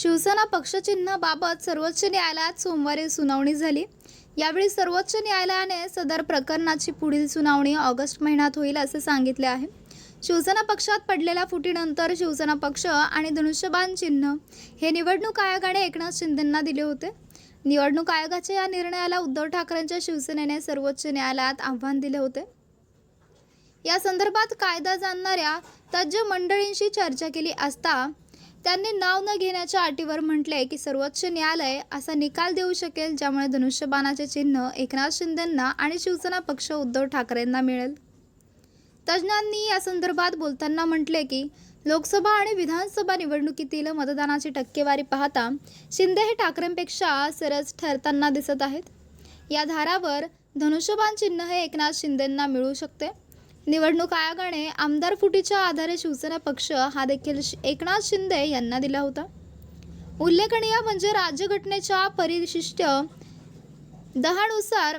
शिवसेना पक्षचिन्हाबाबत सर्वोच्च न्यायालयात सोमवारी सुनावणी झाली. यावेळी सर्वोच्च न्यायालयाने सदर प्रकरणाची पुढील सुनावणी ऑगस्ट महिन्यात होईल असे सांगितले आहे. शिवसेना पक्षात पडलेल्या फुटीनंतर शिवसेना पक्ष आणि धनुष्यबाण चिन्ह हे निवडणूक आयोगाने एकनाथ शिंदेंना दिले होते. निवडणूक आयोगाच्या या निर्णयाला उद्धव ठाकरेंच्या शिवसेनेने सर्वोच्च न्यायालयात आव्हान दिले होते. या संदर्भात कायदा जाणणाऱ्या तज्ज्ञ मंडळींशी चर्चा केली असता त्यांनी नाव न घेण्याच्या अटीवर म्हटले की सर्वोच्च न्यायालय असा निकाल देऊ शकेल ज्यामुळे धनुष्यबाणाचे चिन्ह एकनाथ शिंदेंना आणि शिवसेना पक्ष उद्धव ठाकरेंना मिळेल. तज्ज्ञांनी या संदर्भात बोलताना म्हटले की लोकसभा आणि विधानसभा निवडणुकीतील मतदानाची टक्केवारी पाहता शिंदे हे ठाकरेंपेक्षा सरस ठरताना दिसत आहेत. या धारावर धनुष्यबाण चिन्ह हे एकनाथ शिंदेंना मिळू शकते. निवडणूक आयोगाने आमदार फुटीच्या आधारे शिवसेना पक्ष हा देखील श- एकनाथ शिंदे यांना दिला होता. उल्लेखनीय म्हणजे राज्यघटनेच्या परिशिष्ट दहानुसार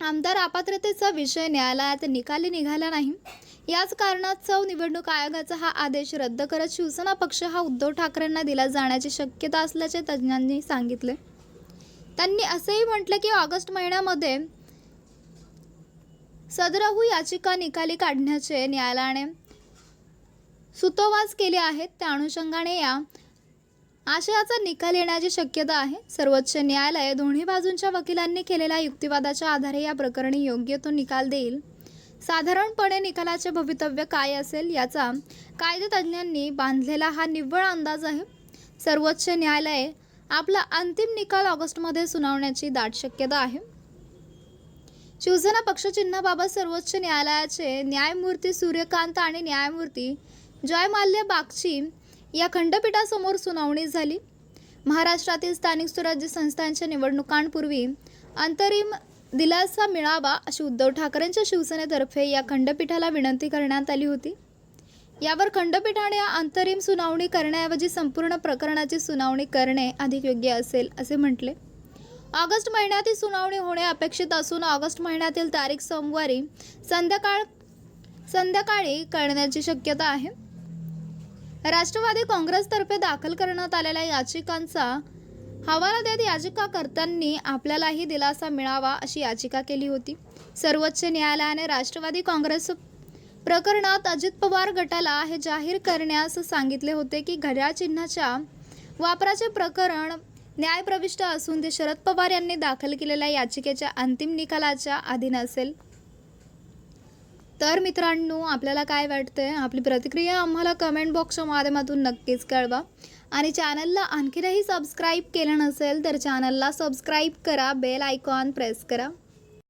आमदार अपात्रतेचा विषय न्यायालयात निकाली निघाला नाही. याच कारणास्तव निवडणूक आयोगाचा हा आदेश रद्द करत शिवसेना पक्ष हा उद्धव ठाकरेंना दिला जाण्याची शक्यता असल्याचे तज्ज्ञांनी सांगितले. त्यांनी असेही म्हटलं की ऑगस्ट महिन्यामध्ये सदरहू याचिका निकाली काढण्याचे न्यायालयाने सुतोवाच केले आहेत. त्या अनुषंगाने या आशयाचा निकाल येण्याची शक्यता आहे. सर्वोच्च न्यायालय दोन्ही बाजूंच्या वकिलांनी केलेल्या युक्तिवादाच्या आधारे या प्रकरणी योग्य तो निकाल देईल. साधारणपणे निकालाचे भवितव्य काय असेल याचा कायदेतज्ञांनी बांधलेला हा निव्वळ अंदाज आहे. सर्वोच्च न्यायालय आपला अंतिम निकाल ऑगस्टमध्ये सुनावण्याची दाट शक्यता आहे. शिवसेना पक्षचिन्हाबाबत सर्वोच्च न्यायालयाचे न्यायमूर्ती सूर्यकांत आणि न्यायमूर्ती जयमाल्य बागची या खंडपीठासमोर सुनावणी झाली. महाराष्ट्रातील स्थानिक स्वराज्य संस्थांच्या निवडणुकांपूर्वी अंतरिम दिलासा मिळावा अशी उद्धव ठाकरेंच्या शिवसेनेतर्फे या खंडपीठाला विनंती करण्यात आली होती. यावर खंडपीठाने अंतरिम सुनावणी करण्याऐवजी संपूर्ण प्रकरणाची सुनावणी करणे अधिक योग्य असेल असे म्हटले. ऑगस्ट महिन्यात ही सुनावणी होणे अपेक्षित असून ऑगस्ट महिन्यातील तारीख सोमवारी संध्याकाळ संध्याकाळी करण्याची शक्यता आहे. राष्ट्रवादी काँग्रेसतर्फे दाखल करण्यात आलेल्या याचिकांचा हवाला देत याचिकाकर्त्यांनी आपल्यालाही दिलासा मिळावा अशी याचिका केली होती. सर्वोच्च न्यायालयाने राष्ट्रवादी काँग्रेस प्रकरणात अजित पवार गटाला हे जाहीर करण्यास सांगितले होते की घड्याळ चिन्हाच्या वापराचे प्रकरण न्यायप्रविष्ट असून ते शरद पवार यांनी दाखल केलेल्या याचिकेच्या अंतिम निकालाच्या अधीन असेल. तर मित्रांनो आपल्याला काय वाटतंय? आपली प्रतिक्रिया आम्हाला कमेंट बॉक्सच्या माध्यमातून नक्कीच कळवा. आणि चॅनलला आणखीनही सबस्क्राईब केलं नसेल तर चॅनलला सबस्क्राईब करा बेल आयकॉन प्रेस करा.